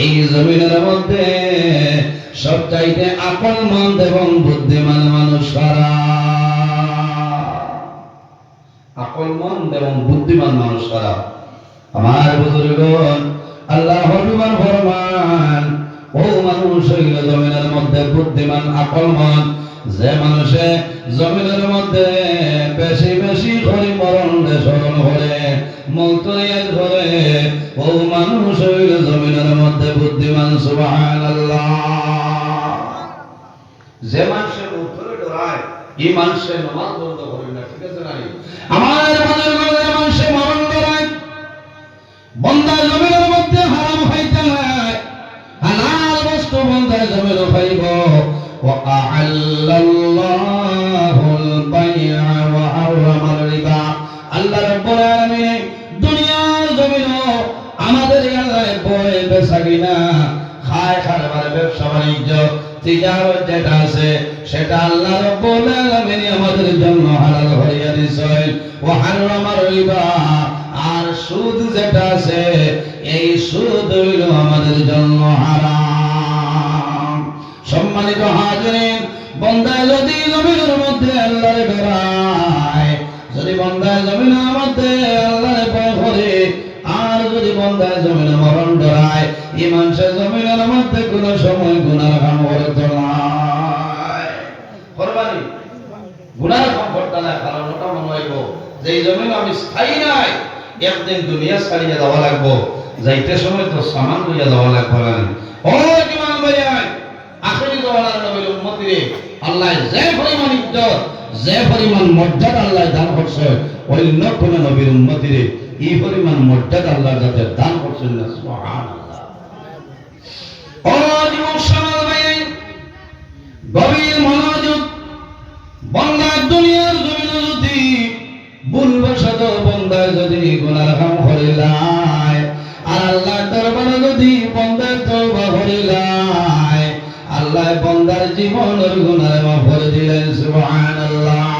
এই জমিনের মধ্যে সবচাইতে আকলমন্দ এবং বুদ্ধিমান মানুষ কারা? আকলমন্দ এবং বুদ্ধিমান মানুষ কারা? আমার বুজুর্গণ আল্লাহ হবিমান ফরমান, ও মানুষ হইল জমিনের মধ্যে বুদ্ধিমান আকলমন যে মানুষে জমিনের মধ্যে বেশি বেশি করে মরণ স্মরণ করে মৌতরিয়াত ধরে ও মানুষ হইল জমিনের মধ্যে বুদ্ধিমান সুবাহান যে মানুষের উত্তরে ডরায়, এই মানুষের নমাজ বন্ধ করবে না, ঠিক আছে না আমার মানুষের মরণ ডরায় বন্দা জমিনের বই বেচা কিনা খায় খারবার ব্যবসা বাণিজ্য। তিজারত যেটা আছে, সেটা আল্লাহ রাব্বুল আলামিন আমাদের জন্য হালাল হইয়া দিয়েছেন ওয়া হারামার রিবা। আর সুদ যেটা আছে, এই সুদ হইল আমাদের জন্য হারাম। সম্মানিত হাজিরিন, বন্দা যদি জমিনের মধ্যে আল্লাহরে ডরায় যদি বন্দা জমিনের মধ্যে আল্লাহরে ভয় করে আর যদি বন্দা জমিনে ডরায় এই মানুষের জমিনের মধ্যে কোন সময় গুনার কাম করতে নাই করবানি। গুনার করতে নাই কারণ ওটা মনে হইব। যে জমিন আমি স্থায়ী নাই, একদিন দুনিয়া ছাড়িয়ে যাওয়া লাগবো। যাইতে সময় তো সামান লইয়া যাওয়া লাগবে না। ও জীবন ভাইয়াই, আখেরি জওয়ালার নবীর উম্মতিরে, আল্লাহ যে পরিমাণ ইজ্জত, যে পরিমাণ মর্যাদা আল্লাহ দান করছে, অন্য কোন নবীর উম্মতিরে এই পরিমাণ মর্যাদা আল্লাহ যাতে দান করছেন না ভাইয়াই গভীর মনোযোগ, বন্দার দুনিয়ার জমিন যদি যদি গুনার করিলায় আর আল্লাহ যদি বন্দার আল্লাহ বন্দার গুনার দিলেন, সুবহানাল্লাহ।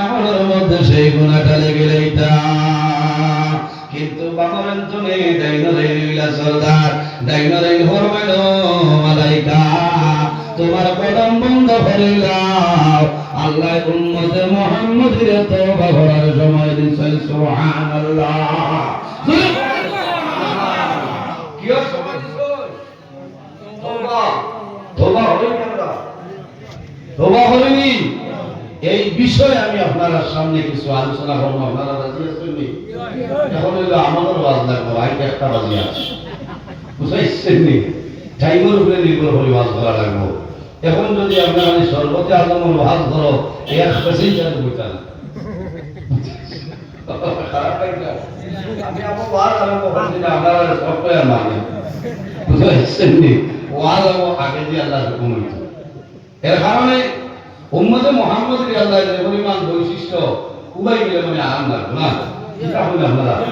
আমলের মধ্যে সেই গুনাহটা লেগে কিন্তু বাবার তুমি ডাইনরে লীলা সরদার ডাইনরে হরমাইল মালাইকা। তোমার কদম বন্ধ করিলাম আল্লাহ উম্মতে মুহাম্মদের তওবা করার সময় দিছেন সুবহানাল্লাহ। কি সময় দিছেন তওবা। তওবা হয়নি এই বিষয়ে আমি আপনারা সামনে কিছু আলোচনা করব। আপনারা রাজি আছেন? এখন হইল আমাদের ওয়াজ লাগবো আইন একটা বাজি আছে। বুঝাইছেন নি? টাইমের উপরে নির্ভর করে ওয়াজ করা লাগবো। এখন যদি আপনারা মানে সর্বতে আলমের ওয়াজ ধরো এক পেছেই চালু করতে না? আমি আমার ওয়াজ আপনারা সফটওয়্যার মানে। বুঝাইছেন নি? ওয়াজ আগে দিয়ে আল্লাহ এর কারণে উম্মতে মোহাম্মদ আল্লাহ পরিমাণ বৈশিষ্ট্য খুবই মিলে মানে আরাম লাগবে না?